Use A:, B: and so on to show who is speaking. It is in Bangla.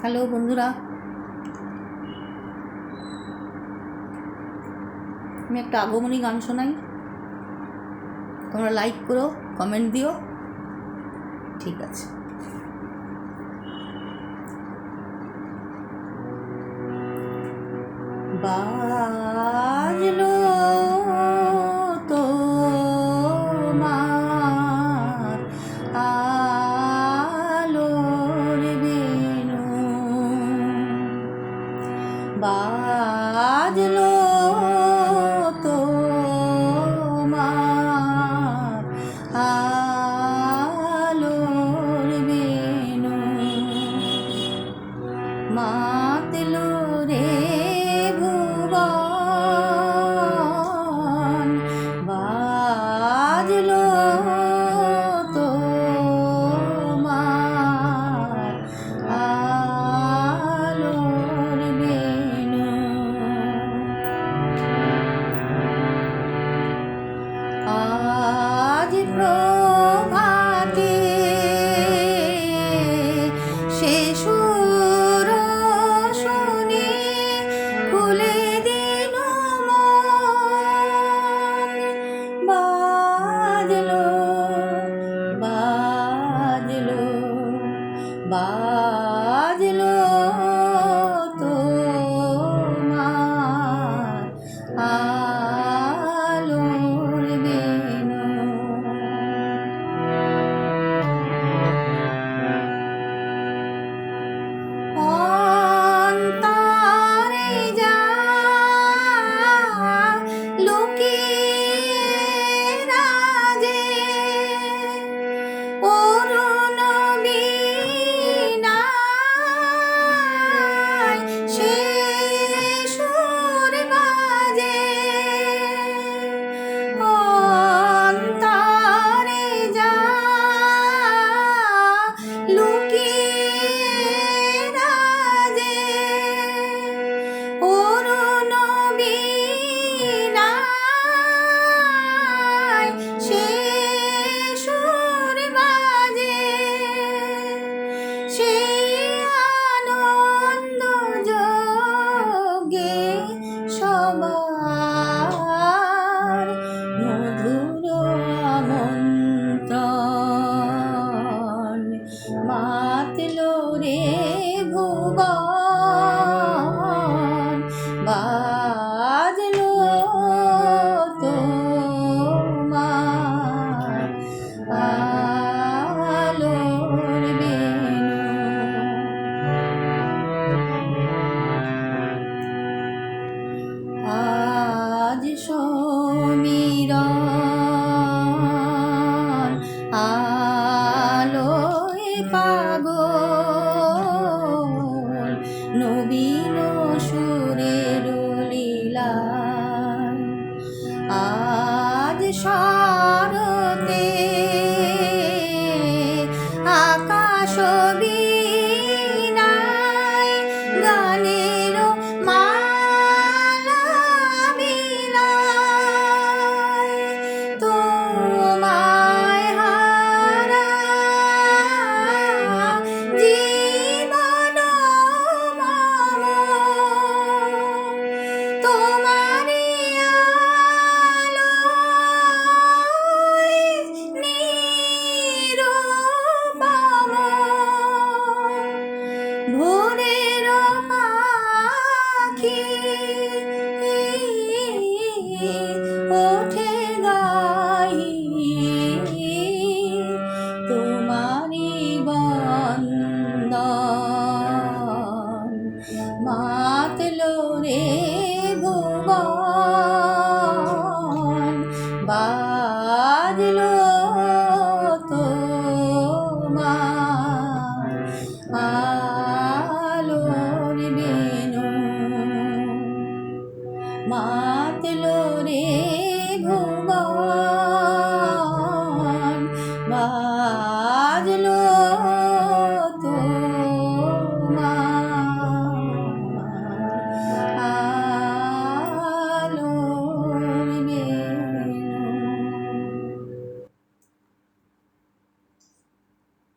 A: হ্যালো বন্ধুরা। আমি একটা আগমনী গান শোনাই। তোমরা লাইক করো কমেন্ট দিও। ঠিক আছে। বা মাতলো রে ভুবন বাজলো 手